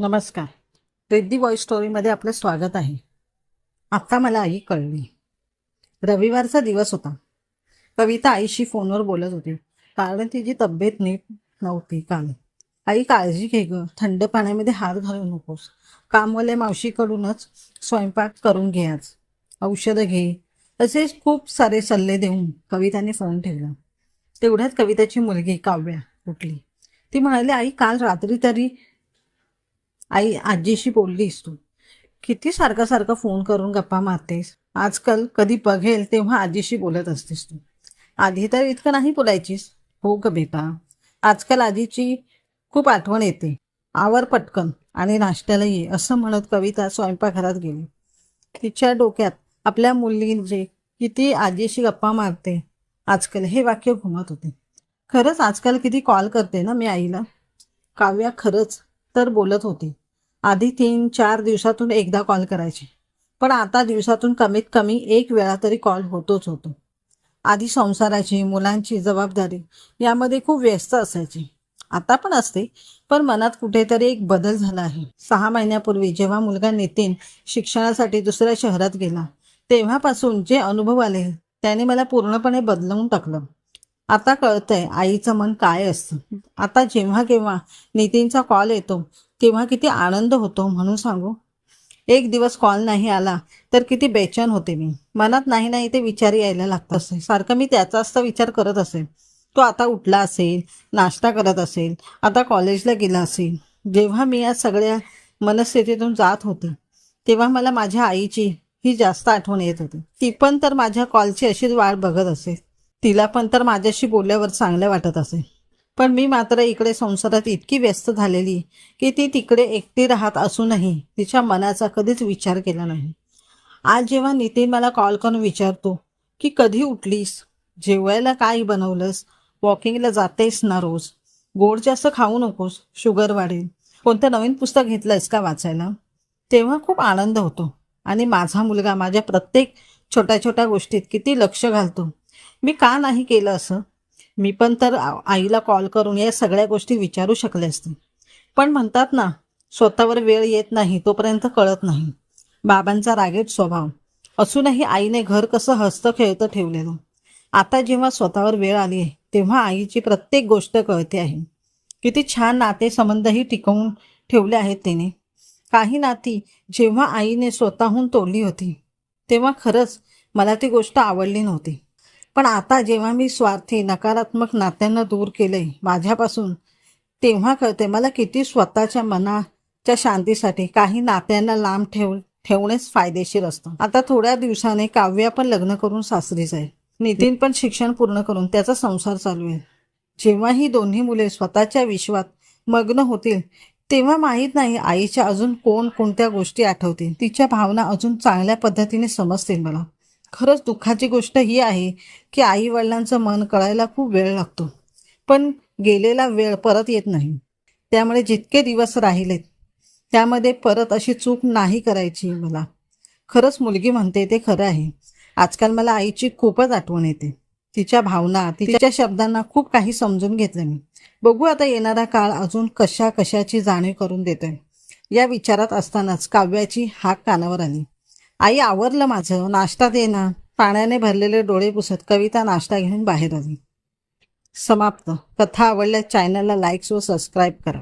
नमस्कार. रिद्धी वॉइस स्टोरीमध्ये आपलं स्वागत आहे. आत्ता मला आई कळली. रविवारचा दिवस होता. कविता आईशी फोनवर बोलत होती. कारण तिची तब्येत नीट नव्हती काल. आई काळजी घे ग. थंड पाण्यामध्ये हात घालू नकोस. कामवाल्या मावशीकडूनच स्वयंपाक करून घे आज. औषधं घे. असेच खूप सारे सल्ले देऊन कविताने फोन ठेवला. तेवढ्यात कविताची मुलगी काव्या उठली. ती म्हणाली आई काल रात्री तरी आई आजीशी बोललीस तू? किती सारखा सारखा फोन करून गप्पा मारतेस. आजकाल कधी बघेल तेव्हा आजीशी बोलत असतेस तू. आधी तर इतकं नाही बोलायचीस. हो ग बेटा. आजकाल आजीची खूप आठवण येते. आवर पटकन आणि नाश्त्याला ये असं म्हणत कविता स्वयंपाकघरात गेली. तिच्या डोक्यात आपल्या मुलींचे किती आजीशी गप्पा मारते. आजकाल हे वाक्य घुमत होते. खरंच आजकाल किती कॉल करते ना मी आईला? काव्या खरंच तर बोलत होती. आधी तीन चार दिवसातून एकदा कॉल करायची. पण आता दिवसातून कमीत कमी एक वेळा तरी कॉल होतोच होतो. आधी संसाराची मुलांची जबाबदारी यामध्ये खूप व्यस्त असायची. आता पण असते पण मनात कुठेतरी एक बदल झाला आहे. सहा महिन्यापूर्वी जेव्हा मुलगा नितीन शिक्षणासाठी दुसऱ्या शहरात गेला तेव्हापासून जे अनुभव आले त्याने मला पूर्णपणे बदलवून टाकलं. आता कळतंय आईचं मन काय असतं. आता जेव्हा केव्हा नितीनचा कॉल येतो तेव्हा किती आनंद होतो म्हणून सांगू? एक दिवस कॉल नाही आला तर किती बेचैन होते मी. मनात नाही नाही ते विचार यायला लागत असे सारखं मी त्याचाच तर विचार करत असे तो आता उठला असेल नाश्ता करत असेल आता कॉलेजला गेला असेल. जेव्हा मी या सगळ्या मनस्थितीतून जात होते तेव्हा मला माझ्या आईची ही जास्त आठवण येत होती. ती पण तर माझ्या कॉलची अशीच वाट बघत असेल. तिला पण तर माझ्याशी बोलल्यावर चांगलं वाटत असेल. पण मी मात्र इकडे संसारात इतकी व्यस्त झालेली की ती तिकडे एकटी राहत असूनही तिच्या मनाचा कधीच विचार केला नाही. आज जेव्हा नितीन मला कॉल करून विचारतो की कधी उठलीस? जेवायला काय बनवलंस? वॉकिंगला जातेस ना रोज? गोड जास्त खाऊ नकोस? शुगर वाढेल. कोणतं नवीन पुस्तक घेतलंयस का वाचायला? तेव्हा खूप आनंद होतो. आणि माझा मुलगा माझ्या प्रत्येक छोट्या छोट्या गोष्टीत किती लक्ष घालतो. मी का नाही केलं असं? मी पण तर आईला कॉल करून या सगळ्या गोष्टी विचारू शकले असते. पण म्हणतात ना स्वतःवर वेळ येत नाही तोपर्यंत कळत नाही. बाबांचा रागेट स्वभाव. असूनही आईने घर कसं हस्त खेळतं ठेवलेलं. आता जेव्हा स्वतःवर वेळ आली आहे तेव्हा आईची प्रत्येक गोष्ट कळते आहे. किती छान नाते संबंधही टिकवून ठेवले आहेत तिने. काही नाती जेव्हा आईने स्वतःहून तोडली होती तेव्हा खरंच मला ती गोष्ट आवडली नव्हती. पण आता जेव्हा मी स्वार्थी नकारात्मक नात्यांना दूर केलंय माझ्यापासून तेव्हा कळते मला किती स्वतःच्या मनाच्या शांतीसाठी काही नात्यांना लांब ठेव ठेवणेच फायदेशीर असतं. आता थोड्या दिवसाने काव्या पण लग्न करून सासरी जाईल. नितीन पण शिक्षण पूर्ण करून त्याचा संसार चालू आहे. जेव्हा ही दोन्ही मुले स्वतःच्या विश्वात मग्न होतील तेव्हा माहीत नाही आईच्या अजून कोण कोणत्या गोष्टी आठवतील. तिच्या भावना अजून चांगल्या पद्धतीने समजतील मला. खरंच दुःखाची गोष्ट ही आहे की आई वडिलांचं मन कळायला खूप वेळ लागतो. पण गेलेला वेळ परत येत नाही. त्यामुळे जितके दिवस राहिलेत त्यामध्ये परत अशी चूक नाही करायची मला. खरंच मुलगी म्हणते ते खरं आहे. आजकाल मला आईची खूपच आठवण येते. तिच्या भावना तिच्या शब्दांना खूप काही समजून घेतलं मी. बघू आता येणारा काळ अजून कशा कशाची जाणीव करून देतोय. या विचारात असतानाच काव्याची हाक कानावर आली. आई आवरलं माझं नाश्ता दे ना. पाण्याने भरलेले डोळे पुसत कविता नाश्ता घेऊन बाहेर आली. समाप्त. कथा आवडल्यास चॅनलला लाईक्स व सबस्क्राईब करा.